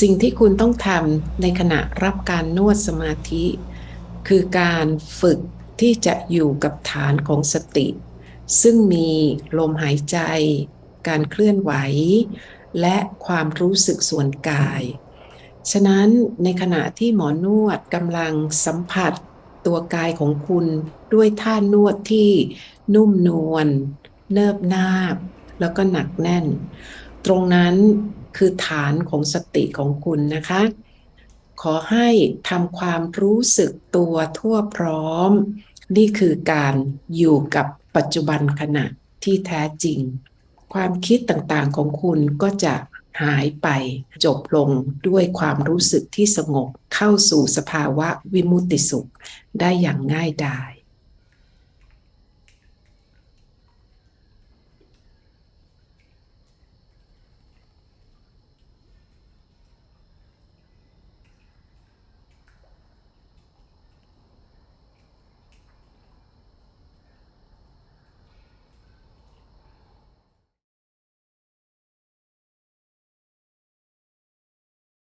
สิ่งที่คุณต้องทำในขณะรับการนวดสมาธิ คือการฝึกที่จะอยู่กับฐานของสติ ซึ่งมีลมหายใจ การเคลื่อนไหว และความรู้สึกส่วนกาย ฉะนั้นในขณะที่หมอนวดกำลังสัมผัสตัวกายของคุณด้วยท่านวดที่นุ่มนวลเนิบนาบ แล้วก็หนักแน่น ตรงนั้น คือฐานของสติของคุณนะคะ ขอให้ทำความรู้สึกตัวทั่วพร้อม นี่คือการอยู่กับปัจจุบันขณะที่แท้จริง ความคิดต่างๆของคุณก็จะหายไปจบลงด้วยความรู้สึกที่สงบเข้าสู่สภาวะวิมุตติสุขได้อย่างง่ายดาย